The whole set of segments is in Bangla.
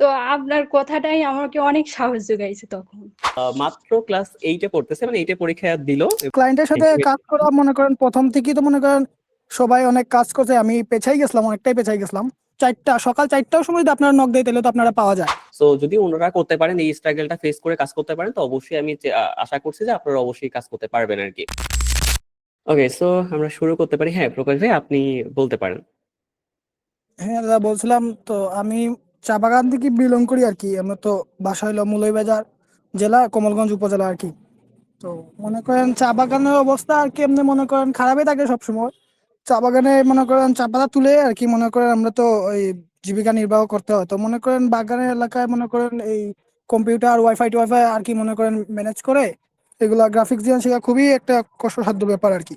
তো আপনার কথাটাই আমাকে অনেক সাহস যোগাইছে তখন। আহ, মাত্র ক্লাস এইটে পড়তেছে মানে এইটে পরীক্ষা দিল। ক্লায়েন্টের সাথে কাজ করা মনে করেন প্রথম থেকেই তো মনে করেন সবাই অনেক কাজ করছে আমি পেছাই গেছিলাম অনেকটাই পেছাই গেছিলাম। চারটা সকাল চারটার সময় যদি আপনারা নক দেয় তাহলে তো আপনারা পাওয়া যায়। সো যদি ওনারা করতে পারেন এই স্ট্রাগলটা ফেস করে কাজ করতে পারেন তো অবশ্যই আমি আশা করছি যে আপনারা অবশ্যই কাজ করতে পারবেন আর কি। ওকে সো আমরা শুরু করতে পারি। হ্যাঁ প্রকাশ ভাই আপনি বলতে পারেন। হ্যাঁ দাদা বলছিলাম তো আমি চা বাগান থেকে বিলং করি আর কি। আমরা তো বাসা হলো মুলইবাজার জেলা, কমলগঞ্জ উপজেলা আর কি। তো মনে করেন চা বাগানের অবস্থা আর কি এমনি মনে করেন খারাপই থাকে সবসময়। চা বাগানে মনে করেন চা পাতা তুলে আর কি মনে করেন আমরা তো ওই জীবিকা নির্বাহ করতে হয়। তো মনে করেন বাগানের এলাকায় মনে করেন এই কম্পিউটার, ওয়াইফাই, টোয়াইফাই আর কি মনে করেন ম্যানেজ করে এগুলা গ্রাফিক্স ডিজাইন শেখা খুবই একটা কষ্টসাধ্য ব্যাপার আর কি।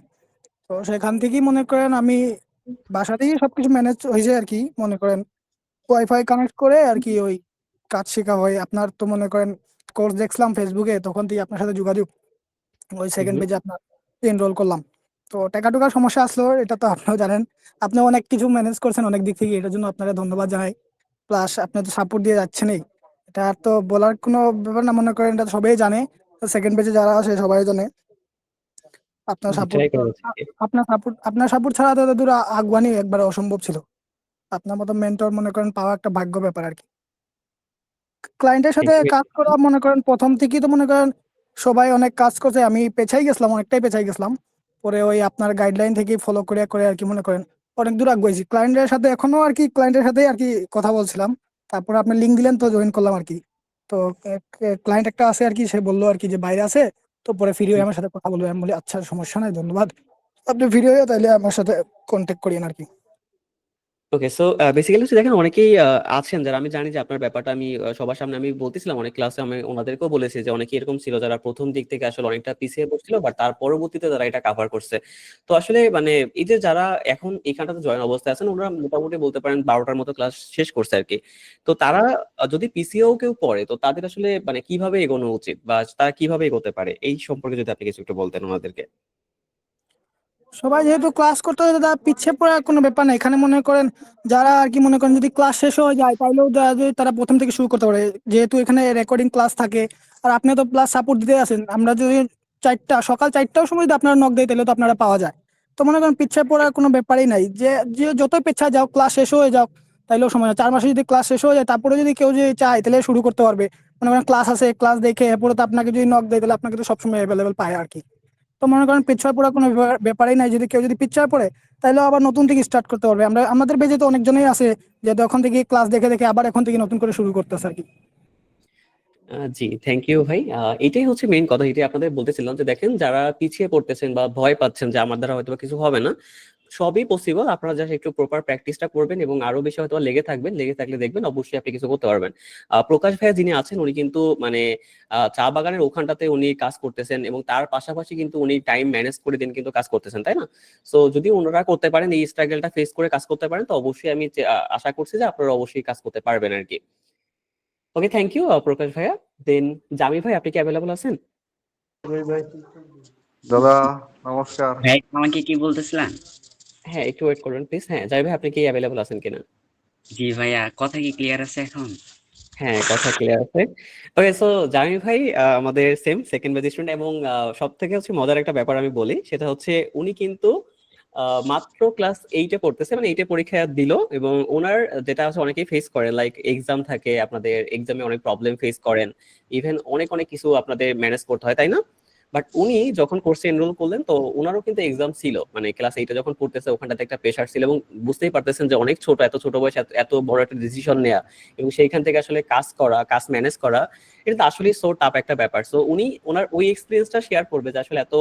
তো সেখান থেকেই মনে করেন আমি বাসা থেকেই সবকিছু ম্যানেজ হয়ে যায় আর কি মনে করেন। ওয়াইফাই কানেক্ট করে আর কি ওই কাজ শেখা হয়। আপনার তো মনে করেন কোর্স দেখছিলাম ফেসবুকে তখন থেকে আপনার সাথে যোগাযোগ। ওই সেকেন্ড পেজে আপনার এনরোল করলাম। তো টাকা টুকার সমস্যা আসলো এটা তো আপনিও জানেন। আপনি অনেক কিছু ম্যানেজ করছেন অনেক দিক থেকে এটার জন্য আপনাকে ধন্যবাদ জানাই। প্লাস আপনি তো সাপোর্ট দিয়ে যাচ্ছেনই। এটা আর তো বলার কোনো ব্যাপার না মনে করেন এটা তো সবাই জানে। সেকেন্ড পেজে যারা আছে সবাই জানে। আপনার সাপোর্ট আপনার সাপোর্ট আপনার সাপোর্ট ছাড়া তো দূর আগুয়ানি একবার অসম্ভব ছিল। আপনার মতো মেন্টর মনে করেন পাওয়া একটা ভাগ্য ব্যাপার আর কি। ক্লায়েন্টের সাথে কাজ করা মনে করেন প্রথম থেকেই তো মনে করেন সবাই অনেক কাজ করছে আমি পেছাই গেছিলাম অনেকটাই পেছাই গেছিলাম। পরে ওই আপনার গাইডলাইন থেকে ফলো করে করে আর কি মনে করেন অনেক দূর আগুয়েছি ক্লায়েন্টের সাথে এখনও আর কি ক্লায়েন্টের সাথে আর কি কথা বলছিলাম। তারপরে আপনি লিঙ্ক দিলেন তো জয়েন করলাম আর কি। তো ক্লায়েন্ট একটা আছে আর কি সে বলল আর কি যে বাইরে আছে তো পরে ফ্রি আমার সাথে কথা বলবে। আমি বলি আচ্ছা সমস্যা নাই ধন্যবাদ। আপনি ফ্রি হয়ে তাহলে আমার সাথে কন্ট্যাক্ট করিয়েন আর কি। ওকে সো বেসিক্যালি হচ্ছে দেখেন অনেকেই আহ, আছেন যারা আমি জানি যে আপনার ব্যাপারটা আমি সবার সামনে আমি বলতেছিলাম অনেক ক্লাসে আমি ওনাদেরকেও বলেছি যে অনেকে এরকম ছিল যারা প্রথম দিক থেকে আসলে অনেকটা পিছিয়ে পড়ছিল বাট তার পরবর্তীতে তারা এটা কাভার করছে। তো আসলে মানে এই যে যারা এখন এখানটাতে জয়েন অবস্থায় আছেন ওনারা মোটামুটি বলতে পারেন বারোটার মতো ক্লাস শেষ করছে আর কি তো তারা যদি পিছিয়েও কেউ পড়ে তো তাদের আসলে মানে কীভাবে এগোনো উচিত বা তারা কীভাবে এগোতে পারে? এই সম্পর্কে যদি আপনি কিছু একটু বলতেন ওনাদেরকে। সবাই যেহেতু ক্লাস করতে হয় দাদা পিছিয়ে পড়ার কোনো ব্যাপার না। এখানে মনে করেন যারা আর কি মনে করেন যদি ক্লাস শেষ হয়ে যায় তাহলেও তারা প্রথম থেকে শুরু করতে পারে। যেহেতু এখানে রেকর্ডিং ক্লাস থাকে, আর আপনি তো প্লাস সাপোর্ট দিতে আছেন, আমরা যদি চারটা, সকাল চারটার সময় যদি আপনারা নক দেয় তাহলে তো আপনারা পাওয়া যায়। তো মনে করেন পিছিয়ে পড়ার কোনো ব্যাপারই নাই। যে যে যত পেছা যাও ক্লাস শেষ হয়ে যাও, তাইলেও সময়। চার মাসে যদি ক্লাস শেষ হয়ে যায়, তারপরে যদি কেউ যদি চায় তাহলে শুরু করতে পারবে। মনে করেন ক্লাস আছে ক্লাস দেখে, এরপরে তো আপনাকে যদি নক দেয়, তাহলে আপনাকে তো সবসময় অ্যাভেলেবেল পায় আর কি। তো মনে করেন পিছায় পড়ার কোনো ব্যাপার- ব্যাপারই নাই। যদি কেউ যদি পিছায় পড়ে তাহলে আবার নতুন থেকে স্টার্ট করতে পারবে। আমরা, আমাদের বেজে তো অনেকজনই আছে যে তখন থেকে ক্লাস দেখে দেখে আবার এখন থেকে নতুন করে শুরু করতেছে আর কি। জি থ্যাংক ইউ ভাই। এটাই হচ্ছে মেইন কথা। এটাই আপনাদের বলতেছিলাম যে দেখেন, যারা পিছিয়ে পড়তেছেন বা ভয় পাচ্ছেন যে আমার দ্বারা হয়তো কিছু হবে না সবই পসিবল আপনারা জাস্ট একটু প্রপার প্র্যাকটিসটা করবেন এবং আরও বেশি হয়তো লেগে থাকবেন লেগে থাকলে দেখবেন অবশ্যই আপনি কিছু করতে পারবেন। আহ, প্রকাশ ভাইয়া যিনি আছেন উনি কিন্তু মানে চা বাগানের ওখানটাতে উনি কাজ করতেছেন এবং তার পাশাপাশি কিন্তু উনি টাইম ম্যানেজ করে দিন কিন্তু কাজ করতেছেন তাই না? সো যদি ওনারা করতে পারেন এই স্ট্রাগলটা ফেস করে কাজ করতে পারেন তো অবশ্যই আমি আশা করছি যে আপনারা অবশ্যই কাজ করতে পারবেন আর কি। ওকে থ্যাংক ইউ প্রকাশ ভাইয়া। দেন জামি ভাই আপনি কি অ্যাভেলেবল আছেন? দাদা নমস্কার। ভাই আমাকে কি বলতেছিলেন? হ্যাঁ একটু ওয়েট করবেন প্লিজ হ্যাঁ জামি ভাই আপনি কি অ্যাভেলেবল আছেন কিনা? জি ভাইয়া কথা কি ক্লিয়ার আছে এখন? হ্যাঁ কথা ক্লিয়ার আছে। ওকে সো জামি ভাই আমাদের সেম সেকেন্ড ব্যাচ স্টুডেন্ট এবং সব থেকে হচ্ছে মজার একটা ব্যাপার আমি বলি সেটা হচ্ছে উনি কিন্তু মাত্র ক্লাস এইটে পড়তেছে মানে এইটে পরীক্ষা দিল এবং ওনার যেটা হচ্ছে অনেকেই ফেস করে লাইক এক্সাম থাকে আপনাদের এক্সামে অনেক প্রবলেম ফেস করেন ইভেন অনেক অনেক কিছু আপনাদের ম্যানেজ করতে হয় তাই না? বাট উনি যখন কোর্সে এনরোল করলেন, তো ওনারও কিন্তু এক্সাম ছিল। মানে ক্লাস এইটে যখন পড়তেছে, ওখানটাতে একটা প্রেশার ছিল এবং বুঝতেই পারতেছেন যে অনেক ছোট, এত ছোট বয়সে, এত- বড় একটা ডিসিশন নেওয়া এবং সেইখান থেকে আসলে কাজ করা, কাজ ম্যানেজ করা, এটা আসলে সো টাফ একটা ব্যাপার। সো উনি, ওনার ওই এক্সপিরিয়েন্সটা শেয়ার করবে যে আসলে এত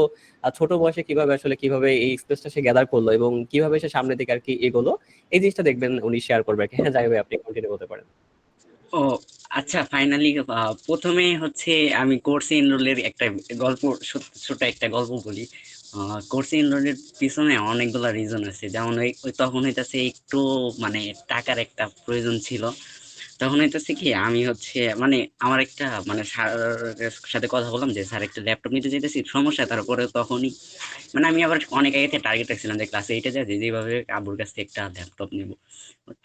ছোট বয়সে কীভাবে আসলে, কীভাবে এই এক্সপিরিয়েন্সটা সে গ্যাদার করল এবং কীভাবে সে সামনের দিকে আর কি এগোলো, এই জিনিসটা দেখবেন উনি শেয়ার করবে হ্যাঁ যাই আপনি কন্টিনিউ করতে পারেন। ও আচ্ছা ফাইনালি প্রথমে হচ্ছে আমি কোর্সে এনরোলের একটা গল্প ছোট- একটা গল্প বলি। কোর্সে এনরোলের পিছনে অনেকগুলো রিজন আছে। যেমন ওই তখন হইতাছে একটু মানে টাকার একটা প্রয়োজন ছিল। তখন হইতেছে কি, আমি হচ্ছে মানে আমার একটা মানে স্যারের সাথে কথা বললাম যে, স্যার, একটা ল্যাপটপ নিতে চাইতেছি, সমস্যা, তারপরে তখনই মানে আমি আবার অনেক আগে টার্গেট রাখছিলাম যে, ক্লাস এইটে যাই যেভাবে আবুর কাছ থেকে একটা ল্যাপটপ নিব।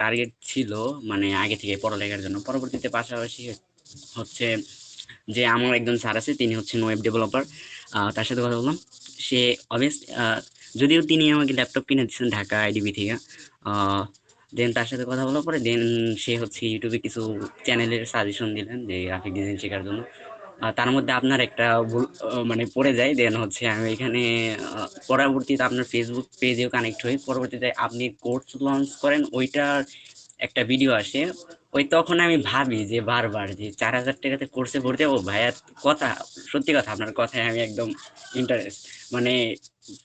টার্গেট ছিল মানে আগে থেকে পড়ালেখার জন্য। পরবর্তীতে পাশাপাশি হচ্ছে যে, আমার একজন স্যার আছে, তিনি হচ্ছেন ওয়েব ডেভেলপার তার সাথে কথা বললাম। সে অবভিয়াস যদিও তিনি আমাকে ল্যাপটপ কিনে দিচ্ছেন ঢাকা আইডিবি থেকে দেন তার সাথে কথা বলার পরে দেন সে হচ্ছে ইউটিউবে কিছু চ্যানেলের সাজেশন দিলেন যে গ্রাফিক ডিজাইন শেখার জন্য। তার মধ্যে আপনার একটা মানে পড়ে যায় দেন হচ্ছে আমি এখানে পরবর্তীতে আপনার ফেসবুক পেজেও কানেক্ট হই। পরবর্তীতে আপনি কোর্স লঞ্চ করেন, ওইটার একটা ভিডিও আসে। ওই তখন আমি ভাবি যে বারবার যে চার হাজার টাকাতে কোর্সে ভর্তি ও ভাইয়া, কথা, সত্যি কথা, আপনার কথায় আমি একদম ইন্টারেস্ট মানে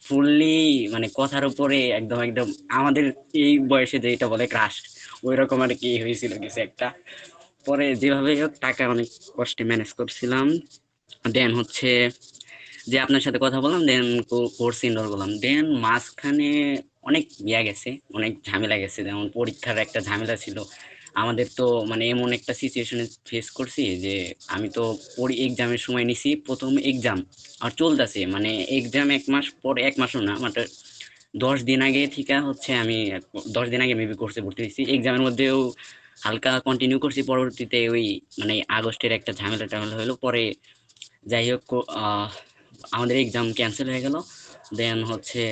ফুললি মানে কথার উপরে একদম একদম আমাদের এই বয়সে যেটা বলে ক্রাশ ওই রকম আর কি হয়েছিল কিছু একটা। পরে যেভাবে হোক টাকা অনেক কষ্টে ম্যানেজ করছিলাম। দেন হচ্ছে যে আপনার সাথে কথা বললাম দেন কোর্স ইনরোল করলাম। দেন মাঝখানে অনেক ইয়া গেছে, অনেক ঝামেলা গেছে। যেমন পরীক্ষার একটা ঝামেলা ছিল। আমাদের তো মানে এমন একটা সিচুয়েশনে ফেস করছি যে আমি তো পড়ি এক্সামের সময় নিছি, প্রথম এক্সাম আর চলতেছে। মানে এক্সাম এক মাস পরে এক মাসও না মানে দশ দিন আগে থেকে হচ্ছে আমি দশ দিন আগে মেবি কোর্সে ভর্তি হয়েছি। এক্সামের মধ্যেও হালকা কন্টিনিউ করছি, পরবর্তীতে ওই মানে আগস্টের একটা ঝামেলা টামেলা হলো। পরে যাই হোক আমাদের এক্সাম ক্যান্সেল হয়ে গেল। দেন হচ্ছে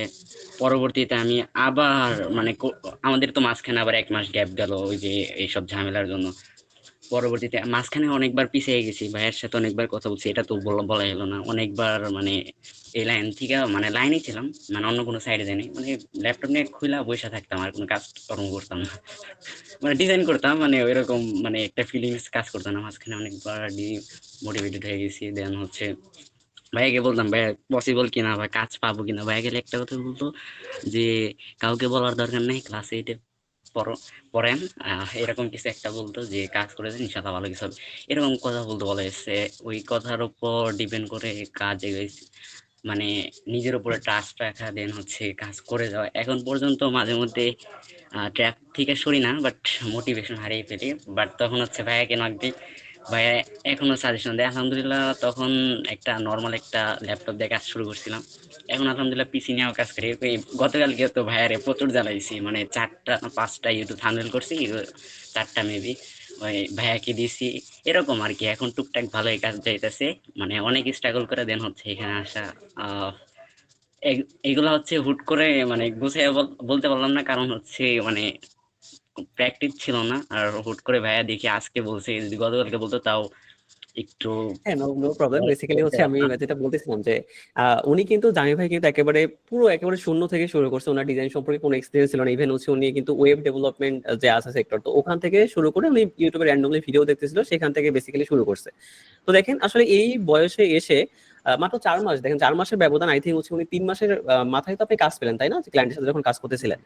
পরবর্তীতে আমি আবার মানে আমাদের তো মাঝখানে আবার এক মাস গ্যাপ গেল ওই যে এইসব ঝামেলার জন্য। পরবর্তীতে মাঝখানে অনেকবার পিছিয়ে গেছি, ভাইয়ের সাথে অনেকবার কথা বলছি, এটা তো বলা হলো না। অনেকবার মানে এই লাইন থেকে মানে লাইনে ছিলাম মানে অন্য কোনো সাইডে যাইনি। মানে ল্যাপটপ নিয়ে খুলা বসে থাকতাম, আর কোনো কাজ কর্ম করতাম না। মানে ডিজাইন করতাম মানে ওইরকম মানে একটা ফিলিংস কাজ করতাম না। মাঝখানে অনেকবার মোটিভেটেড হয়ে গেছি দেন হচ্ছে ভাইয়াকে বলতাম ভাইয়া পসিবল কিনা বা কাজ পাবো কিনা? ভাইয়া গেলে একটা কথা বলতো যে, কাউকে বলার দরকার নেই ক্লাস পড়ো, পড়েন। এরকম কিছু একটা বলতো যে, কাজ করে দেন ইনশাল্লাহ ভালো কিছু হবে। এরকম কথা বলতে বলা হয়েছে। ওই কথার উপর ডিপেন্ড করে কাজ এগোইছে মানে নিজের উপরে ট্রাস্ট রাখা দেন হচ্ছে কাজ করে যাওয়া। এখন পর্যন্ত মাঝে মধ্যে ট্র্যাক থেকে সরি না বাট মোটিভেশন হারিয়ে ফেলি। বাট তখন হচ্ছে ভাইয়াকে নক দিই। ভাইয়া এখনও সাজেশন দেয়। আলহামদুলিল্লাহ তখন একটা নর্মাল একটা ল্যাপটপ দিয়ে কাজ শুরু করছিলাম। এখন আলহামদুলিল্লাহ পিসি নিয়েও কাজ করি। গতকালকে তো ভাইয়ারে প্রচুর জ্বালাইছি। মানে চারটা পাঁচটা ইউটিউব থামনেল করছি চারটা মেবি ওই ভাইয়াকে দিয়েছি এরকম আর কি এখন টুকটাক ভালোই কাজ যাইতেছে। মানে অনেক স্ট্রাগল করে দেন হচ্ছে এখানে আসা। আহ, এগ- হচ্ছে হুট করে মানে গুছিয়ে বলতে পারলাম না। কারণ হচ্ছে মানে প্র্যাকটিস ছিল না। আর হুট করে ভাইয়া দেখি আজকে বলছে যদি গতকালকে বলতো তাও একটু হ্যাঁ নো প্রবলেম বেসিক্যালি হচ্ছে আমি যেটা বলতেছিলাম যে উনি কিন্তু জামি ভাই কিন্তু একেবারে পুরো একেবারে শূন্য থেকে শুরু করছে। ওনার ডিজাইন সম্পর্কে কোনো এক্সপিরিয়েন্স ছিল না। ইভেন হচ্ছে উনি কিন্তু ওয়েব ডেভেলপমেন্ট যে আছে সেক্টর তো ওখান থেকে শুরু করে উনি ইউটিউবে র্যান্ডমলি ভিডিও দেখতেছিল সেখান থেকে বেসিক্যালি শুরু করছে। তো দেখেন আসলে এই বয়সে এসে মাত্র চার মাস। দেখেন, চার মাসের ব্যবধান আই থিঙ্ক হচ্ছে উনি তিন মাসের মাথায় তো আপনি কাজ পেলেন, তাই না? ক্লায়েন্টের সাথে যখন কাজ করতেছিলেন।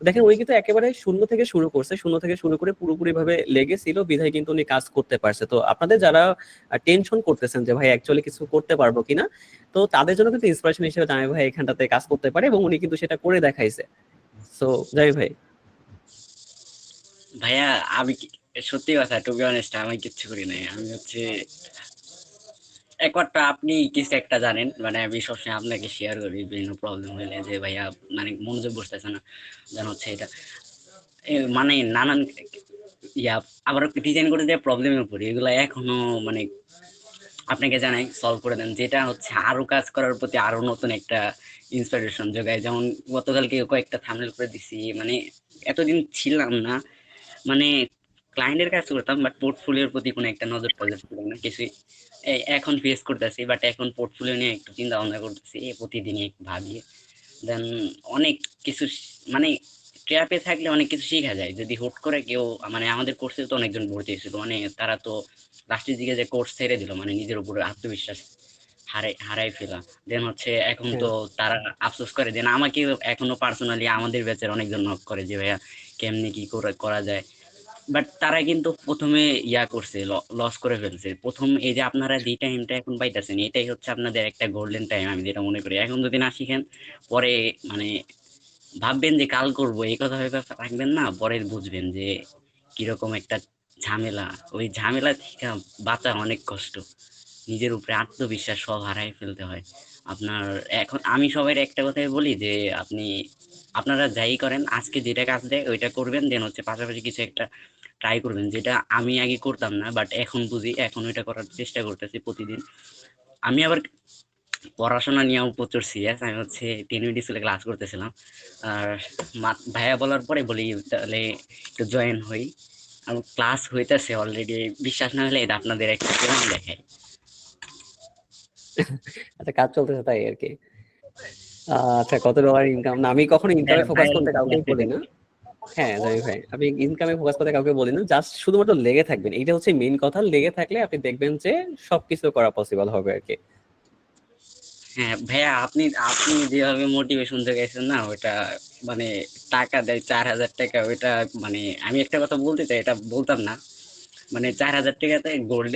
দেখেন, উনি কিন্তু একেবারে শূন্য থেকে শুরু করছে, শূন্য থেকে শুরু করে পুরোপুরি ভাবে লেগেছিল, বিধায় কিন্তু উনি কাজ করতে পারছে। তো আপনাদের যারা টেনশন করতেছেন যে, ভাই অ্যাকচুয়ালি কিছু করতে পারব কিনা? তো তাদের জন্য কিন্তু ইন্সপিরেশন হিসেবে জামাই ভাই, এখানটাতে কাজ করতে পারে। এবং উনি কিন্তু সেটা করে দেখাইছে। সো জামাই ভাই। ভাইয়া, আমি সত্যি কথা টু বি অনেস্ট আমি কিচ্ছু করি নাই। আমি হচ্ছে একবারটা আপনি কিছু একটা জানেন? মানে আমি সবসময় আপনাকে শেয়ার করি, বিভিন্ন প্রবলেম হইলে যে ভাইয়া মানে মনোযোগ বসতেছে না, যেন হচ্ছে এটা মানে নানান ইয়া, আবার ডিজাইন করে দেওয়া প্রবলেমের উপরে, এগুলো এখনও মানে আপনাকে জানাই সলভ করে দেন। যেটা হচ্ছে আরও কাজ করার প্রতি আরও নতুন একটা ইন্সপিরেশন যোগায়। যেমন গতকালকে কয়েকটা থামনেল করে দিছি মানে এতদিন ছিলাম না মানে ক্লায়েন্টের কাজ করতাম বাট পোর্টফোলিওর প্রতি কোনো একটা নজর টজর ছিল না। কিছুই এখন ফেস করতেছি বাট এখন পোর্টফোলিও নিয়ে একটু চিন্তা ভাবনা করতেছি এই প্রতিদিনই একটু ভাবি। দেন অনেক কিছু মানে ট্র্যাপে থাকলে অনেক কিছু শেখা যায়। যদি হুট করে কেউ মানে আমাদের কোর্সে তো অনেকজন ভর্তি হয়েছিল মানে তারা তো লাস্টের দিকে যে কোর্স ছেড়ে দিল মানে নিজের উপরে আত্মবিশ্বাস হারাই হারাই ফেলা। দেন হচ্ছে এখন তো তারা আফসোস করে দেন আমাকে এখনও পার্সোনালি আমাদের ব্যাচের অনেকজন নক করে যে ভাইয়া কেমনি কি করে করা যায়? বাট তারা কিন্তু প্রথমে ইয়া করছে লস করে ফেলছে। প্রথম এই যে আপনারা যে টাইমটা এখন পাইতেছেন, এটাই হচ্ছে আপনাদের একটা গোল্ডেন টাইম আমি যেটা মনে করি। এখন যদি না শিখেন, পরে মানে ভাববেন যে কাল করব, এই কথা ভেবে রাখবেন না, পরে বুঝবেন যে কীরকম একটা ঝামেলা। ওই ঝামেলা থেকে বাঁচা অনেক কষ্ট। নিজের উপরে আত্মবিশ্বাস সব হারাই ফেলতে হয়। আপনার এখন আমি সবাই একটা কথাই বলি যে, আপনি, আপনারা যাই করেন, আজকে যেটা কাজ দেয়, ওইটা করবেন, দেন হচ্ছে পাশাপাশি কিছু একটা ট্রাই করবেন যেটা আমি আগে করতাম না বাট এখন বুঝি এখন ওইটা করার চেষ্টা করতেছি প্রতিদিন। আমি আবার পড়াশোনা নিয়েও প্রচুর সিরিয়াস আমি হচ্ছে টেন মিনিট স্কুলে ক্লাস করতেছিলাম। আর ভাইয়া বলার পরে বলি তাহলে একটু জয়েন হই। আমার ক্লাস হইতেছে অলরেডি বিশ্বাস না হলে এটা আপনাদের একটা প্রমাণ দেখাই। আচ্ছা কাজ চলতেছে তাই আর কি। আচ্ছা কত ডলার ইনকাম না আমি কখনো ইনকামে হ্যাঁ, ফোকাস করতে কাউকে বলি না। হ্যাঁ জানি ভাই। আমি ইনকামে ফোকাস করতে কাউকে বলি না জাস্ট শুধুমাত্র লেগে থাকবেন। এইটা হচ্ছে মেইন কথা লেগে থাকলে আপনি দেখবেন যে সবকিছু করা পসিবল হবে আর কি হ্যাঁ ভাইয়া আপনি আপনি যেভাবে মোটিভেশন দেখাইছেন না ওটা মানে টাকা দেয় চার হাজার টাকা ওইটা মানে আমি একটা কথা বলতে চাই এটা বলতাম না। মানে চার হাজার টাকাতে গোল্ড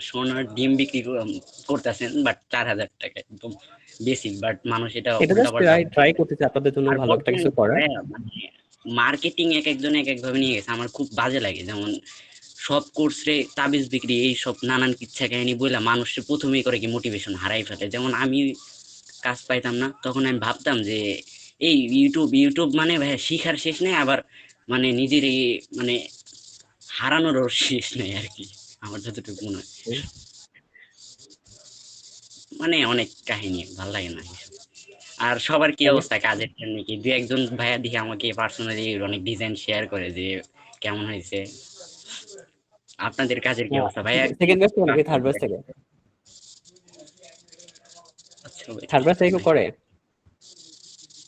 সোনার ডিম বিক্রি করতেছেন বাট চার হাজার টাকা একদম বেসিক বাট মানুষ এটা এটা ট্রাই করতেছি আপনাদের জন্য ভালো একটা কিছু করার। মার্কেটিং এক একজন এক একভাবে নিয়ে গেছে। আমার খুব বাজে লাগে। যেমন সব কোর্স রে তাবিজ বিক্রি এই সব নানান কিচ্ছা কাহিনী বইলা মানুষের প্রথমেই করে কি মোটিভেশন হারাই ফেলে। যেমন আমি কাজ পাইতাম না তখন আমি ভাবতাম যে এই ইউটিউব ইউটিউব মানে ভাই শিখার শেষ নেই আবার মানে নিজের এই মানে হারানোরও শেষ নেই আর কি। আমার যতটুকু মনে হয়। মানে অনেক কাহিনী ভালো লাগে না। আর সবার কি অবস্থা কাজের জন্য কি? দু একজন ভাইয়া দিয়ে আমাকে পার্সোনালি অনেক ডিজাইন শেয়ার করে যে কেমন হয়েছে। আপনাদের কাজের কি অবস্থা? ভাইয়া সেকেন্ড ব্যাচ থেকে নাকি থার্ড ব্যাচ থেকে? আচ্ছা থার্ড ব্যাচ থেকে করে?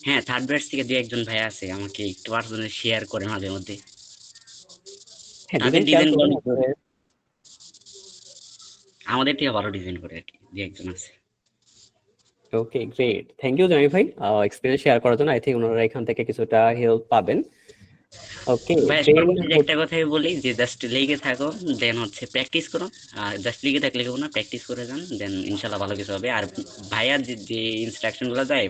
হ্যাঁ থার্ড ব্যাচ থেকে দু একজন ভাইয়া আছে আমাকে একটু পার্সোনালি শেয়ার করে মাঝে মধ্যে। হ্যাঁ করুন গুলো- আমাদের থেকে ভালো ডিজাইন করে আর কি দু একজন আছে। Okay great thank you Jami ভাই এক্সপিরিয়েন্স শেয়ার করার জন্য আই থিঙ্ক ওনারা এখান থেকে কিছুটা হেল্প পাবেন। ওকে একটা কথাই বলি যে জাস্ট লেগে থাকো দেন হচ্ছে প্র্যাকটিস করো। আর জাস্ট লিখে থাকলে কেউ না প্র্যাকটিস করে যান দেন ইনশাল্লাহ ভালো কিছু হবে। আর ভাইয়ার যে দেয়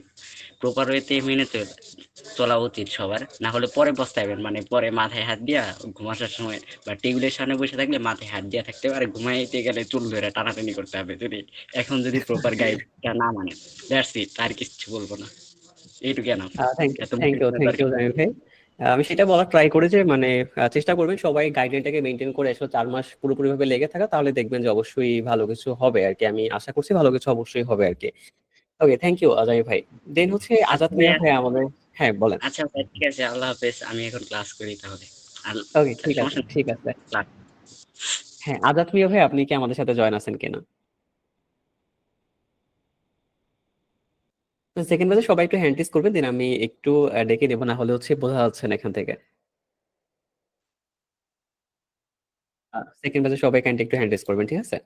প্রপার ওয়েতে মেনে চল- উচিত সবার। না হলে পরে পস্তাবেন মানে পরে মাথায় হাত দিয়া ঘুমাসার সময় বা টেবিলের সামনে বসে থাকলে মাথায় হাত দিয়া থাকতে হবে। আর ঘুমাইতে গেলে চুল ধরে টানাটানি করতে হবে যদি এখন যদি প্রপার গাইডটা না মানে। দ্যাটস ইট আর কিছু বলব না। এইটুকু না থ্যাংক ইউ এত থ্যাংক ইউ ভাই। আমি সেটা বলার ট্রাই করে যে মানে চেষ্টা করবেন সবাই গাইডলাইনটাকে মেনটেন করে আসলে চার মাস পুরোপুরি ভাবে লেগে থাকা তাহলে দেখবেন যে অবশ্যই ভালো কিছু হবে আর কি আমি আশা করছি ভালো কিছু অবশ্যই হবে আর কি ওকে থ্যাংক ইউ আজামি ভাই। দেন হচ্ছে আজাদ মিয়া ভাই আমাদের হ্যাঁ বলেন। আচ্ছা ভাই ঠিক আছে আল্লাহ হাফেজ আমি এখন ক্লাস করি তাহলে। ওকে ঠিক আছে ঠিক আছে। হ্যাঁ আজাদ মিয়া ভাই আপনি কি আমাদের সাথে জয়েন আছেন কিনা? সেকেন্ড ব্যাচে সবাই একটু করবেন আমি একটু ডেকে না হলে হচ্ছে বোঝা যাচ্ছে না এখান থেকে। সেকেন্ড ব্যাচে সবাই কাইন্ডলি একটু করবেন, ঠিক আছে?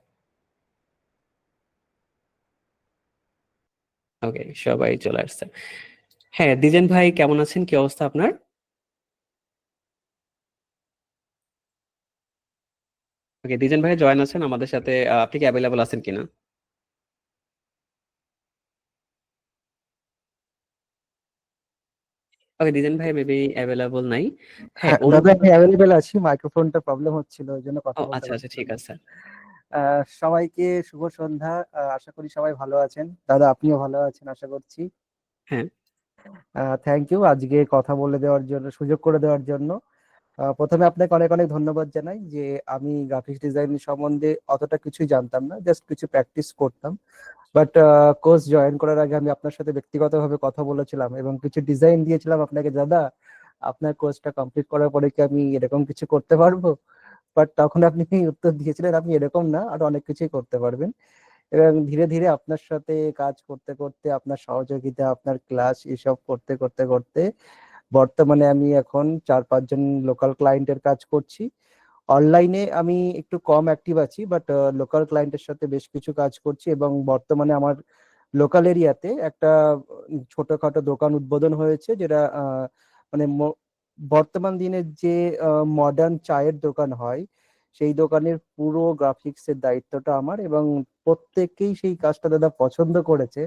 ওকে সবাই চলে আসছে। হ্যাঁ দিজেন ভাই কেমন আছেন? কি অবস্থা আপনার? ওকে দিজেন ভাই জয়েন আছেন আমাদের সাথে আপনি কি অ্যাভেলেবল আছেন কিনা? ওকে দিজেন ভাই মেবি অ্যাভেলেবল নাই। হ্যাঁ হ্যাঁ, দাদা আমি অ্যাভেলেবেল আছি মাইক্রোফোনটা প্রবলেম হচ্ছিল ওই জন্য কথা আচ্ছা আচ্ছা ঠিক আছে। সবাইকে শুভ সন্ধ্যা। আশা করি সবাই ভালো আছেন। দাদা আপনিও ভালো আছেন আশা করছি। হ্যাঁ। থ্যাংক ইউ আজকে কথা বলে দেওয়ার জন্য সুযোগ করে দেওয়ার জন্য। প্রথমে আপনাকে অনেক অনেক ধন্যবাদ জানাই যে আমি গ্রাফিক্স ডিজাইন সম্বন্ধে অতটা কিছুই জানতাম না জাস্ট কিছু প্র্যাকটিস করতাম। বাট কোর্স জয়েন করার আগে আমি আপনার সাথে ব্যক্তিগতভাবে কথা বলেছিলাম এবং কিছু ডিজাইন দিয়েছিলাম আপনাকে, দাদা, আপনার কোর্সটা কমপ্লিট করার পরে কি আমি এরকম কিছু করতে পারব? বাট তখন আপনি উত্তর দিয়েছিলেন, আপনি এরকম না, আরও অনেক কিছুই করতে পারবেন। এবং ধীরে ধীরে আপনার সাথে কাজ করতে করতে, আপনার সহযোগিতা, আপনার ক্লাস এসব করতে করতে করতে বর্তমানে আমি এখন চার, পাঁচজন লোকাল ক্লায়েন্টের কাজ করছি। অনলাইনে আমি একটু কম অ্যাক্টিভ আছি বাট লোকাল ক্লায়েন্টের সাথে বেশ কিছু কাজ করছি এবং বর্তমানে আমার লোকাল এরিয়াতে একটা ছোটখাটো দোকান উদ্বোধন হয়েছে যেটা মানে বর্তমান দিনের যে মডার্ন চায়ের দোকান হয় সেই দোকানের পুরো গ্রাফিক্স এর দায়িত্বটা আমার এবং প্রত্যেকেই সেই কাজটা দাদা পছন্দ করেছে।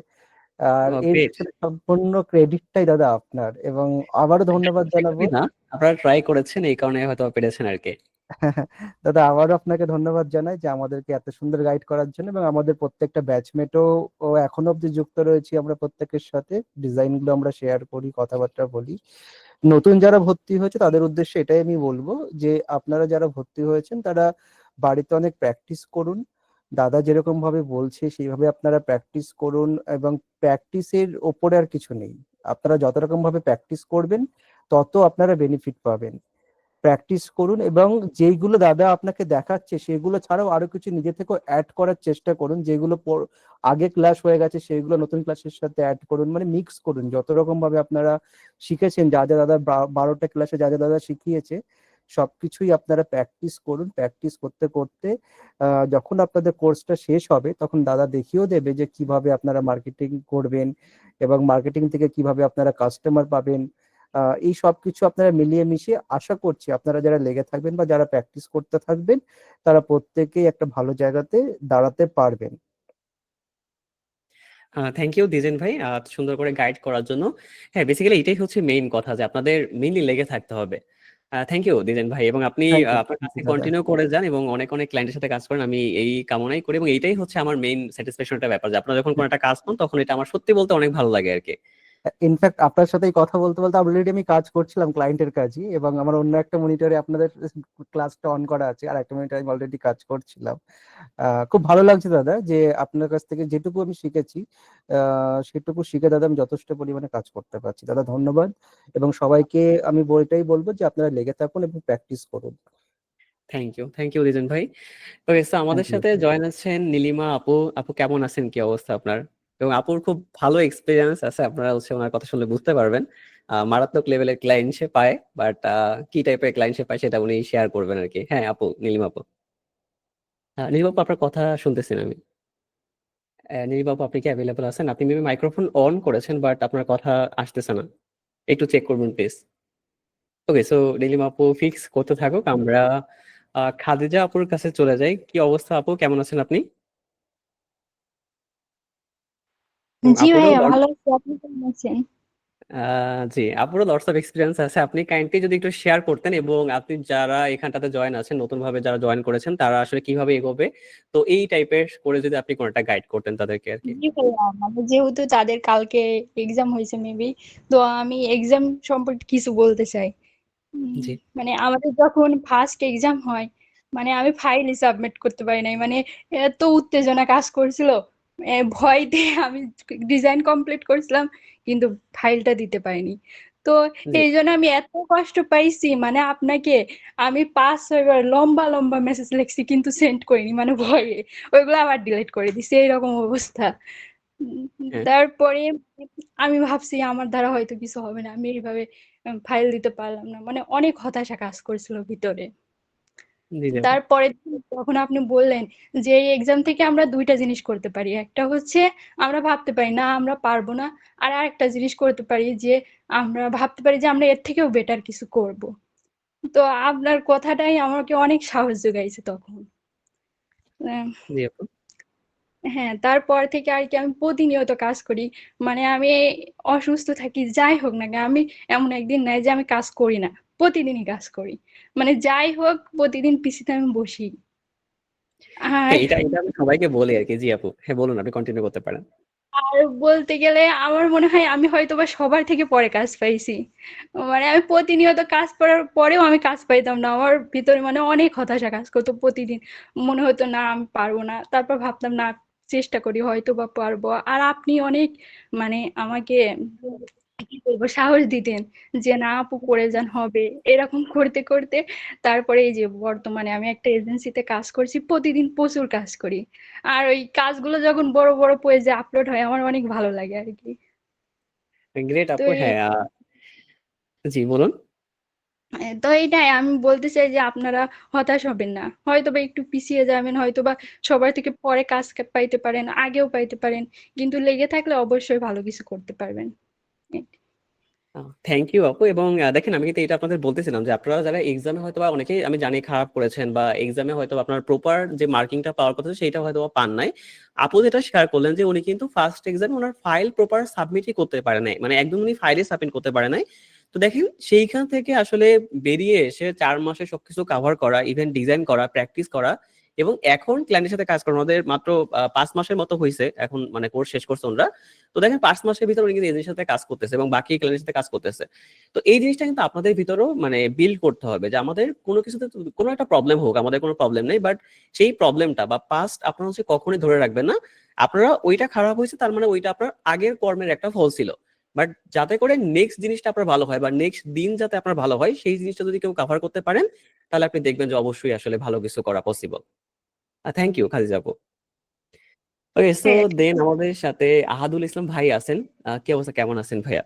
আর এর সম্পূর্ণ ক্রেডিটটাই দাদা আপনার এবং আবারও ধন্যবাদ জানাব। না? আপনারা ট্রাই করেছেন এই কারণে হয়তো পেরেছেন আর কি। দাদা, আবারও আপনাকে ধন্যবাদ জানাই যে আমাদেরকে এত সুন্দর গাইড করার জন্য এবং আমাদের প্রত্যেকটা ব্যাচমেটও ও এখনও অব্দি যুক্ত রয়েছি আমরা প্রত্যেকের সাথে। ডিজাইনগুলো আমরা শেয়ার করি, কথাবার্তা বলি। নতুন যারা ভর্তি হয়েছে তাদের উদ্দেশ্যে এটাই আমি বলব যে আপনারা যারা ভর্তি হয়েছেন তারা বাড়িতে অনেক প্র্যাকটিস করুন। দাদা যেরকম ভাবে বলছে সেইভাবে আপনারা প্র্যাকটিস করুন এবং প্র্যাকটিসের ওপরে আর কিছু নেই। আপনারা যত রকম ভাবে প্র্যাকটিস করবেন, তত আপনারা বেনিফিট পাবেন। প্র্যাকটিস করুন এবং যেইগুলো দাদা আপনাকে দেখাচ্ছে সেগুলো ছাড়াও আরও কিছু নিজে থেকে অ্যাড করার চেষ্টা করুন। যেগুলো আগে ক্লাস হয়ে গেছে সেগুলো নতুন ক্লাসের সাথে অ্যাড করুন মানে মিক্স করুন। যত রকম ভাবে আপনারা শিখেছেন, যা যা দাদা বারোটা ক্লাসে যা যা দাদা শিখিয়েছে, সবকিছুই আপনারা প্র্যাকটিস করুন। প্র্যাকটিস করতে করতে যখন আপনাদের কোর্সটা শেষ হবে, তখন দাদা দেখিয়েও দেবে যে কীভাবে আপনারা মার্কেটিং করবেন এবং মার্কেটিং থেকে কীভাবে আপনারা কাস্টমার পাবেন। এই সব কিছু আপনারা মিলিয়ে মিশিয়ে আশা করছি আপনারা যারা লেগে থাকবেন বা যারা প্র্যাকটিস করতে থাকবেন তারা প্রত্যেকেই একটা ভালো জায়গাতে দাঁড়াতে পারবেন। থ্যাংক ইউ দিজেন ভাই সুন্দর করে গাইড করার জন্য। হ্যাঁ বেসিক্যালি এটাই হচ্ছে মেইন কথা যে আপনাদের মেইনলি লেগে থাকতে হবে। থ্যাংক ইউ দিজেন ভাই এবং আপনি আপনার কাছে। কন্টিনিউ করে যান এবং অনেক অনেক ক্লায়েন্টের সাথে কাজ করেন আমি এই কামনাই করি এবং এইটাই হচ্ছে আমার মেইন স্যাটিসফ্যাকশনটা ব্যাপার যে আপনারা যখন কোনো একটা কাজ পান তখন এটা আমার সত্যি বলতে অনেক ভালো লাগে আর কি। ইনফ্যাক্ট আপনার সাথে কথা বলতে বলতে অলরেডি আমি কাজ করছিলাম ক্লায়েন্টের কাজই এবং আমার অন্য একটা মনিটরে আপনাদের ক্লাসটা অন করা আছে আর একটা মনিটরে আমি অলরেডি কাজ করছিলাম। খুব ভালো লাগছে দাদা যে আপনার কাছ থেকে যেটুকু আমি শিখেছি সেটুকু শিখে দাদা আমি যথেষ্ট পরিমাণে কাজ করতে পারছি। দাদা ধন্যবাদ এবং সবাইকে আমি বইটাই বলব যে আপনারা লেগে থাকুন এবং প্র্যাকটিস করুন। থ্যাংক ইউ থ্যাংক ইউ দিজেন ভাই। ওকে আমাদের সাথে জয়েন আছেন নীলিমা আপু। আপু কেমন আছেন? কি অবস্থা আপনার? এবং আপুর খুব ভালো এক্সপিরিয়েন্স আছে, আপনারা হচ্ছে ওনার কথা শুনলে বুঝতে পারবেন। মারাত্মক লেভেলের ক্লায়েন্ট সে পায় বাট কি টাইপের ক্লায়েন্ট সে পায় সেটা উনি শেয়ার করবেন আর কি হ্যাঁ আপু, নীলিমা আপু। নীলিমা আপু, আপনার কথা শুনতেছেন আমি। নীলিমা আপু, আপনি কি অ্যাভেলেবল আছেন? আপনি মেবি মাইক্রোফোন অন করেছেন বাট আপনার কথা আসতেছে না। একটু চেক করবেন প্লিজ ওকে সো নীলিমা আপু ফিক্স করতে থাকুক, আমরা খাদিজা আপুর কাছে চলে যাই। কি অবস্থা আপু? কেমন আছেন আপনি? জি ভাইয়া ভালো আছি আপনি কেমন আছেন? আহ, জি আপুরও লটস অফ এক্সপিরিয়েন্স আছে। আপনি কাইন্ডলি যদি একটু শেয়ার করতেন এবং আপনি যারা এখানটাতে জয়েন আছেন নতুন ভাবে যারা জয়েন করেছেন তারা আসলে কীভাবে এগোবে? তো এই টাইপের করে যদি আপনি কোনটা গাইড করতেন তাদেরকে আর কি। জি ভাইয়া মানে যেহেতু তাদের কালকে এক্সাম হয়েছে মেবি তো আমি এক্সাম সম্পর্কে কিছু বলতে চাই। জি। মানে আমাদের যখন ফার্স্ট এক্সাম হয় মানে আমি ফাইলই সাবমিট করতে পারি নাই মানে এত উত্তেজনা কাজ করছিল। ভয়তে আমি ডিজাইন কমপ্লিট করছিলাম কিন্তু ফাইলটা দিতে পারিনি। তো এই জন্য আমি এত কষ্ট পাইছি মানে আপনাকে আমি পাঁচ ছয়বার লম্বা লম্বা মেসেজ লিখছি কিন্তু সেন্ড করিনি মানে ভয়ে। ওইগুলো আবার ডিলিট করে দিছি এইরকম অবস্থা। তারপরে আমি ভাবছি আমার দ্বারা হয়তো কিছু হবে না আমি এইভাবে ফাইল দিতে পারলাম না। মানে অনেক হতাশা কাজ করছিল ভিতরে। তারপরে যখন আপনি বললেন যে এই এক্সাম থেকে আমরা দুইটা জিনিস করতে পারি একটা হচ্ছে আমরা ভাবতে পারি না আমরা পারব না। আর আরেকটা জিনিস করতে পারি যে আমরা ভাবতে পারি যে আমরা এর থেকেও বেটার কিছু করব। তো আপনার কথাটাই আমাকে অনেক সাহস যোগাইছে তখন। হ্যাঁ তারপর থেকে আর কি আমি প্রতিনিয়ত কাজ করি। মানে আমি অসুস্থ থাকি যাই হোক না কেন আমি এমন একদিন নাই যে আমি কাজ করি না। প্রতিদিনই কাজ করি। মানে যাই হোক প্রতিদিন পিসিতে আমি বসি। আর এটা এটা আমি সবাইকে বলি আর কি জি আপু। হ্যাঁ বলুন আপনি কন্টিনিউ করতে পারেন। আর বলতে গেলে আমার মনে হয় আমি হয়তো বা সবার থেকে পরে কাজ পাইছি। মানে আমি প্রতিনিয়ত কাজ করার পরেও আমি কাজ পাইতাম না। আমার ভিতরে মানে অনেক হতাশা কাজ করতো প্রতিদিন। মনে হতো না আমি পারব না। তারপর ভাবতাম না চেষ্টা করি হয়তো বা পারব। আর আপনি অনেক মানে আমাকে কি বলব সাহস দিতেন যে না আপু করে যান হবে। এরকম করতে করতে তারপরে এই যে বর্তমানে আমি একটা এজেন্সিতে কাজ করছি প্রতিদিন প্রচুর কাজ করি। আর ওই কাজগুলো যখন বড় বড় পেজে আপলোড হয় আমার অনেক ভালো লাগে আর কি। গ্রেট তো আপু হ্যাঁ জি বলুন। তো এইটাই আমি বলতে চাই যে আপনারা হতাশ হবেন না। হয়তো বা একটু পিছিয়ে যাবেন হয়তো বা সবার থেকে পরে কাজ পাইতে পারেন আগেও পাইতে পারেন কিন্তু লেগে থাকলে অবশ্যই ভালো কিছু করতে পারবেন। থ্যাংক ইউ আপু এবং দেখেন আমি কিন্তু এটা আপনাদের বলতেছিলাম যে আপনারা যারা এক্সামে হয়তো অনেকেই আমি জানি খারাপ করেছেন বা এক্সামে হয়তো আপনার প্রপার যে মার্কিংটা পাওয়ার কথা সেটা হয়তো পান নাই। আপু যেটা শেয়ার করলেন যে উনি কিন্তু ফার্স্ট এক্সামে ওনার ফাইল প্রপার সাবমিটই করতে পারে নাই মানে একদম উনি ফাইলে সাবমিট করতে পারে নাই। তো দেখেন সেইখান থেকে আসলে বেরিয়ে এসে চার মাসে সবকিছু কাভার করা ইভেন ডিজাইন করা প্র্যাকটিস করা এবং এখন ক্লায়েন্টের সাথে কাজ করা আমাদের মাত্র পাঁচ মাসের মতো হয়েছে এখন মানে কোর্স শেষ করছে ওনারা। তো দেখেন, পাঁচ মাসের ভিতরে উনি কিন্তু এদের সাথে কাজ করতেছে এবং বাকি ক্লায়েন্টের সাথে কাজ করতেছে। তো এই জিনিসটা কিন্তু আপনাদের ভিতরেও মানে বিল্ড করতে হবে যে আমাদের কোনো কিছুতে কোনো একটা প্রবলেম হোক, আমাদের কোনো প্রবলেম নেই। বাট সেই প্রবলেমটা বা পাস্ট আপনারা হচ্ছে কখনোই ধরে রাখবেন না। আপনারা ওইটা খারাপ হয়েছে, তার মানে ওইটা আপনার আগের কর্মের একটা ফল ছিল। বাট যাতে করে নেক্সট জিনিসটা আপনার ভালো হয় বা নেক্সট দিন যাতে আপনার ভালো হয় সেই জিনিসটা যদি কেউ কভার করতে পারেন তাহলে আপনি দেখবেন যে অবশ্যই আসলে ভালো কিছু করা পসিবল থ্যাংক ইউ খালি আপু। Okay so. দেন আমাদের সাথে আহাদুল ইসলাম ভাই আছেন। কি অবস্থা? কেমন আছেন ভাইয়া?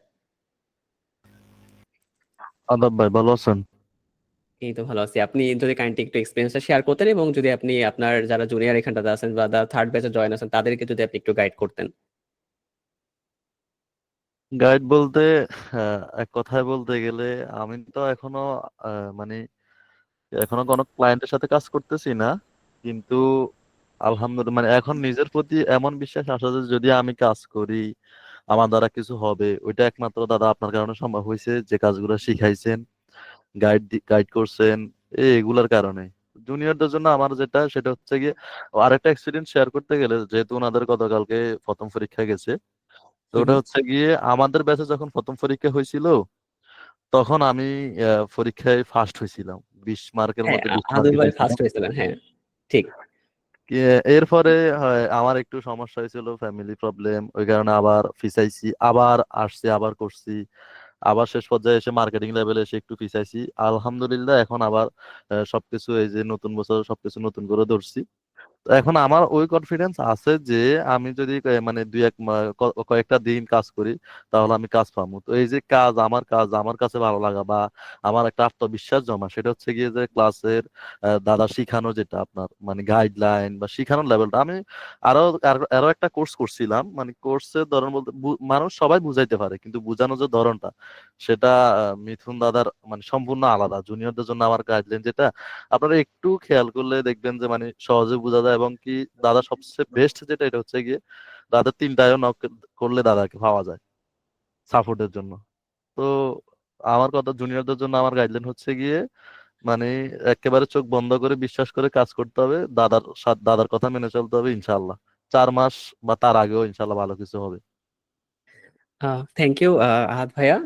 আদাব ভাই ভালো আছেন? এই তো ভালো আছি। আপনি যদি কাইন্ডলি একটু এক্সপিরিয়েন্সটা শেয়ার করতেন এবং যদি আপনি আপনার যারা জুনিয়র এখানটাতে আছেন বা থার্ড ব্যাচে জয়েন আছেন তাদেরকে যদি আপনি একটু গাইড করতেন। গাইড বলতে আহ, এক কথায় বলতে গেলে আমি তো এখনও আহ, মানে এখনও কোনো ক্লায়েন্টের সাথে কাজ করতেছি না। কিন্তু আলহামদুলিল্লাহ মানে এখন নিজের প্রতি এমন বিশ্বাস আসে যে যদি আমি কাজ করি আমার দ্বারা কিছু হবে। ওইটা একমাত্র দাদা আপনার কারণে সম্ভব হয়েছে। যে কাজগুলো শিখাইছেন গাইড গাইড করছেন এই এগুলার কারণে। জুনিয়রদের জন্য আমার যেটা সেটা হচ্ছে গিয়ে আরেকটা এক্সপিরিয়েন্স শেয়ার করতে গেলে যেহেতু ওনাদের গতকালকে প্রথম পরীক্ষা গেছে তো ওটা হচ্ছে গিয়ে আমাদের ব্যাচে যখন প্রথম পরীক্ষা হয়েছিল তখন আমি পরীক্ষায় ফার্স্ট হয়েছিলাম। বিশ মার্কের হ্যাঁ মধ্যে ফার্স্ট হয়েছিলেন হ্যাঁ ঠিক। এরপরে হয় আমার একটু সমস্যা হয়েছিল ফ্যামিলি প্রবলেম ওই কারণে আবার ফিসাইছি আবার আসছি আবার করছি। আবার শেষ পর্যায়ে এসে মার্কেটিং লেভেলে এসে একটু ফিসাইছি আলহামদুলিল্লাহ এখন আবার সবকিছু এই যে নতুন বছর সবকিছু নতুন করে ধরছি। এখন আমার ওই কনফিডেন্স আছে যে আমি যদি মানে দুই এক কয়েকটা দিন কাজ করি, তাহলে আমি কাজ পাবো তো এই যে কাজ, আমার কাজ, আমার কাছে ভালো লাগা বা আমার একটা আত্মবিশ্বাস জমা, সেটা হচ্ছে গিয়ে যে ক্লাসের দাদা শিখানো যেটা আপনার মানে গাইডলাইন বা শিখানোর লেভেলটা আমি আরও, আরো- একটা কোর্স করছিলাম মানে কোর্সের ধরন বলতে মানুষ সবাই বুঝাইতে পারে, কিন্তু বুঝানোর যে ধরনটা, সেটা মিথুন দাদার মানে সম্পূর্ণ আলাদা। জুনিয়রদের জন্য আমার গাইডলাইন যেটা, আপনারা একটু খেয়াল করলে দেখবেন যে মানে সহজে বোঝা যায় এবং কি দাদা সবচেয়ে বেস্ট যেটা, এটা হচ্ছে গিয়ে দাদা তিনটায়ও নক করলে দাদাকে পাওয়া যায় সাপোর্টের জন্য। তো আমার কথা জুনিয়রদের জন্য আমার গাইডলাইন হচ্ছে গিয়ে মানে একেবারে চোখ বন্ধ করে বিশ্বাস করে কাজ করতে হবে, দাদার দাদার কথা মেনে চলতে হবে ইনশাল্লাহ চার মাস বা তার আগেও ইনশাল্লাহ ভালো কিছু হবে। থ্যাংক ইউ আহাদ ভাইয়া।